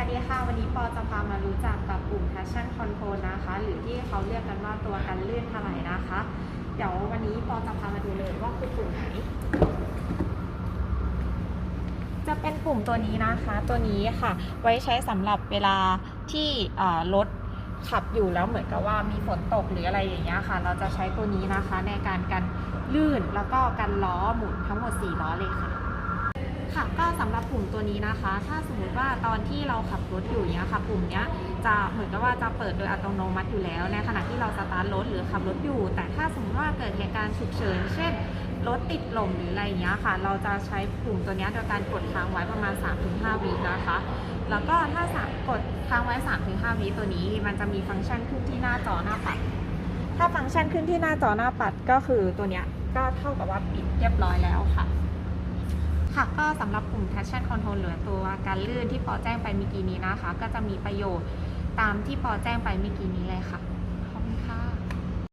วัสดีค่ะ วันนี้ปอจะพามารู้จักกับปุ่ม Passion Control นะคะ หรือที่เขาเรียกกันว่าตัวกันลื่นถลายนะคะ เดี๋ยววันนี้ปอจะพามาดูเลยว่าคือปุ่มไหน จะเป็นปุ่มตัวนี้นะคะ ตัวนี้ค่ะ ไว้ใช้สำหรับเวลาที่รถขับอยู่แล้วเหมือนกับว่ามีฝนตกหรืออะไรอย่างเงี้ยค่ะ เราจะใช้ตัวนี้นะคะในการกันลื่นแล้วก็กันล้อหมุนทั้งหมด 4 ล้อเลยค่ะ ค่ะก็สำหรับปุ่มตัวนี้นะคะ ถ้าสมมติว่าตอนที่เราขับรถอยู่เนี้ยค่ะปุ่มเนี้ยจะเหมือนกับว่าจะเปิดโดยอัตโนมัติอยู่แล้ว ในขณะที่เราสตาร์ทรถหรือขับรถอยู่ แต่ถ้าสมมติว่าเกิดเหตุการณ์ฉุกเฉินเช่นรถติดลมหรืออะไรเงี้ยค่ะ เราจะใช้ปุ่มตัวนี้โดยการกดค้างไว้ประมาณ 3-5 วินะคะ แล้วก็ถ้าสกดค้างไว้ 3-5 วิตัวนี้ มันจะมีฟังก์ชันขึ้นที่หน้าจอหน้าปัด ถ้าฟังก์ชันขึ้นที่หน้าจอหน้าปัดก็คือตัวเนี้ยก็เท่ากับว่าปิดเรียบร้อยแล้วค่ะ ค่ะก็สำหรับกลุ่ม traction control หรือตัวการลื่นที่ปอแจ้งไปเมื่อกี้นี้นะคะ ก็จะมีประโยชน์ตามที่ปอแจ้งไปเมื่อกี้นี้เลยค่ะ